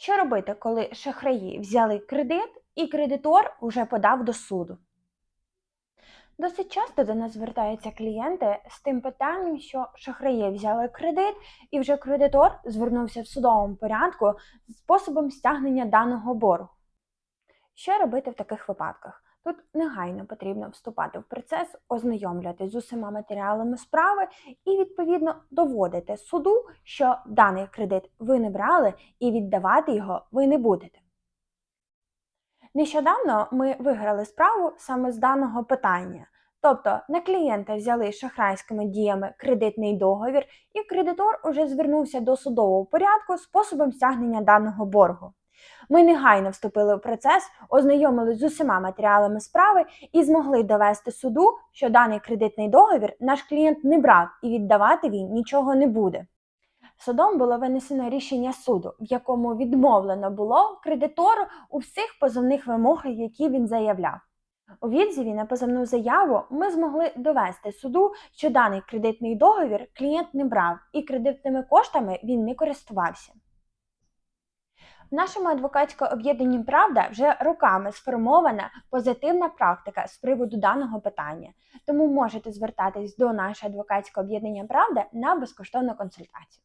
Що робити, коли шахраї взяли кредит і кредитор уже подав до суду? Досить часто до нас звертаються клієнти з тим питанням, що шахраї взяли кредит, і вже кредитор звернувся в судовому порядку з способом стягнення даного боргу. Що робити в таких випадках? Тут негайно потрібно вступати в процес, ознайомлюватись з усіма матеріалами справи і відповідно доводити суду, що даний кредит ви не брали і віддавати його ви не будете. Нещодавно ми виграли справу саме з даного питання. Тобто на клієнта взяли шахрайськими діями кредитний договір, і кредитор уже звернувся до судового порядку способом стягнення даного боргу. Ми негайно вступили в процес, ознайомились з усіма матеріалами справи і змогли довести суду, що даний кредитний договір наш клієнт не брав і віддавати він нічого не буде. Судом було винесено рішення суду, в якому відмовлено було кредитору у всіх позовних вимогах, які він заявляв. У відзиві на позовну заяву ми змогли довести суду, що даний кредитний договір клієнт не брав і кредитними коштами він не користувався. В нашому адвокатському об'єднанні Правда вже роками сформована позитивна практика з приводу даного питання, тому можете звертатись до нашого адвокатського об'єднання Правда на безкоштовну консультацію.